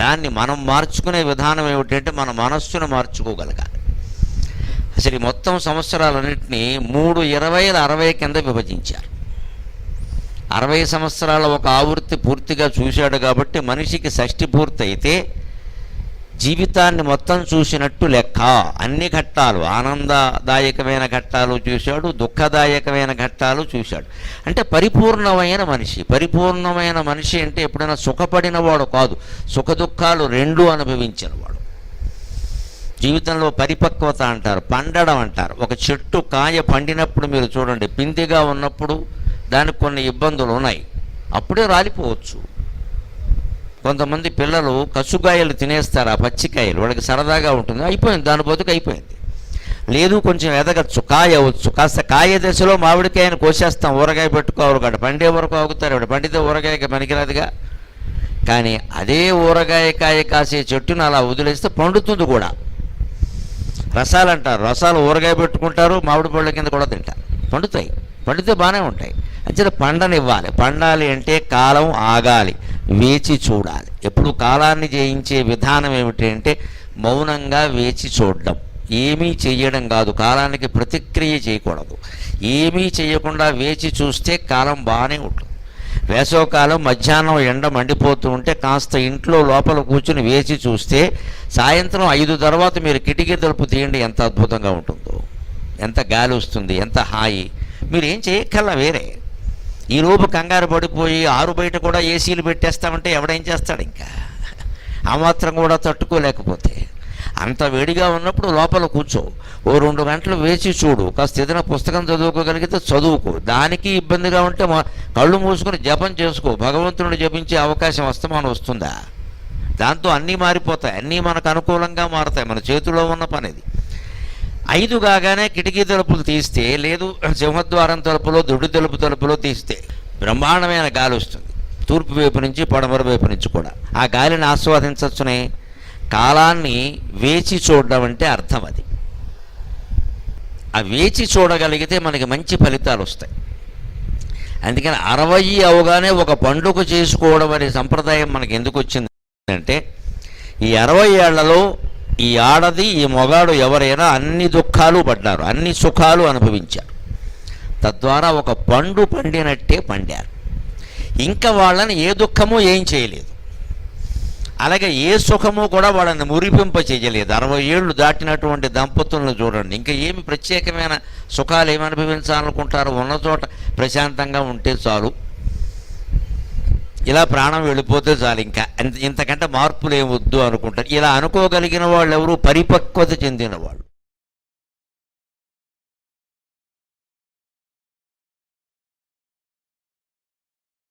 దాన్ని మనం మార్చుకునే విధానం ఏమిటంటే మన మనస్సును మార్చుకోగలగాలి. అసలు ఈ మొత్తం సంవత్సరాలన్నింటినీ మూడు ఇరవైల అరవై కింద విభజించారు. అరవై సంవత్సరాల ఒక ఆవృత్తి పూర్తిగా చూశాడు కాబట్టి మనిషికి షష్టి పూర్తి అయితే జీవితాన్ని మొత్తం చూసినట్టు లెక్క. అన్ని ఘట్టాలు ఆనందదాయకమైన ఘట్టాలు చూశాడు దుఃఖదాయకమైన ఘట్టాలు చూశాడు. అంటే పరిపూర్ణమైన మనిషి. పరిపూర్ణమైన మనిషి అంటే ఎప్పుడైనా సుఖపడినవాడు కాదు. సుఖ దుఃఖాలు రెండు అనుభవించినవాడు. జీవితంలో పరిపక్వత అంటారు పండడం అంటారు. ఒక చెట్టు కాయ పండినప్పుడు మీరు చూడండి పిందిగా ఉన్నప్పుడు దానికి కొన్ని ఇబ్బందులు ఉన్నాయి. అప్పుడే రాలిపోవచ్చు. కొంతమంది పిల్లలు కసుకాయలు తినేస్తారు ఆ పచ్చికాయలు. వాళ్ళకి సరదాగా ఉంటుంది. అయిపోయింది. దాని బతుకు అయిపోయింది. లేదు కొంచెం ఎదగచ్చు. కాయ అవ్వచ్చు. కాస్త కాయ దశలో మామిడికాయను కోసేస్తాం. ఊరగాయ పెట్టుకోవాలి కాదు పండే వరకు ఆగుతారు. ఇవాడు పండితే ఊరగాయకి పనికిరాదుగా. కానీ అదే ఊరగాయ కాయ కాసే చెట్టును అలా వదిలేస్తే పండుతుంది కూడా. రసాలు అంటారు. రసాలు ఊరగాయ పెట్టుకుంటారు మామిడి పళ్ళ కింద కూడా తింటారు. పండుతాయి. పండితే బాగానే ఉంటాయి. అంటే పండనివ్వాలి. పండాలి అంటే కాలం ఆగాలి. వేచి చూడాలి. ఎప్పుడు కాలాన్ని జయించే విధానం ఏమిటంటే మౌనంగా వేచి చూడడం. ఏమీ చెయ్యడం కాదు. కాలానికి ప్రతిక్రియ చేయకూడదు. ఏమీ చేయకుండా వేచి చూస్తే కాలం బాగానే ఉంటుంది. వేసవకాలం మధ్యాహ్నం ఎండ మండిపోతూ ఉంటే కాస్త ఇంట్లో లోపల కూర్చుని వేచి చూస్తే సాయంత్రం ఐదు తర్వాత మీరు కిటికీ తలుపు తీయండి ఎంత అద్భుతంగా ఉంటుందో. ఎంత గాలి వస్తుంది ఎంత హాయి. మీరు ఏం చేయక్కల్లా వేరే. ఈ లోపు కంగారు పడిపోయి ఆరు బయట కూడా ఏసీలు పెట్టేస్తామంటే ఎవడేం చేస్తాడు ఇంకా? ఆ మాత్రం కూడా తట్టుకోలేకపోతే. అంత వేడిగా ఉన్నప్పుడు లోపల కూర్చో. ఓ రెండు గంటలు వేచి చూడు. కాస్త ఏదైనా పుస్తకం చదువుకోగలిగితే చదువుకో. దానికి ఇబ్బందిగా ఉంటే మా కళ్ళు మూసుకొని జపం చేసుకో. భగవంతుడు జపించే అవకాశం వస్తమానం వస్తుందా? దాంతో అన్నీ మారిపోతాయి. అన్నీ మనకు అనుకూలంగా మారతాయి. మన చేతిలో ఉన్న పనిది ఐదు కాగానే కిటికీ తలుపులు తీస్తే లేదు సింహద్వారం తలుపులో దొడ్డు తలుపు తలుపులో తీస్తే బ్రహ్మాండమైన గాలి వస్తుంది. తూర్పు వైపు నుంచి పడమర వైపు నుంచి కూడా. ఆ గాలిని ఆస్వాదించవచ్చునే? కాలాన్ని వేచి చూడడం అంటే అర్థం అది. ఆ వేచి చూడగలిగితే మనకి మంచి ఫలితాలు వస్తాయి. అందుకని అరవై అవగానే ఒక పండుగ చేసుకోవడం అనే సంప్రదాయం మనకి ఎందుకు వచ్చింది అంటే ఈ అరవై ఏళ్ళలో ఈ ఆడది ఈ మొగాడు ఎవరైనా అన్ని దుఃఖాలు పడ్డారు అన్ని సుఖాలు అనుభవించారు. తద్వారా ఒక పండు పండినట్టే పండారు. ఇంకా వాళ్ళని ఏ దుఃఖము ఏం చేయలేదు. అలాగే ఏ సుఖము కూడా వాళ్ళని మురిపింప చేయలేదు. అరవై ఏళ్ళు దాటినటువంటి దంపతులను చూడండి. ఇంకా ఏమి ప్రత్యేకమైన సుఖాలు ఏమి అనుభవించాలనుకుంటారు? ఉన్న చోట ప్రశాంతంగా ఉంటే చాలు. ఇలా ప్రాణం వెళ్ళిపోతే చాలు ఇంకా. ఇంతకంటే మార్పులు ఏమొద్దు అనుకుంటారు ఇలా అనుకోగలిగిన వాళ్ళు ఎవరు పరిపక్వత చెందిన వాళ్ళు.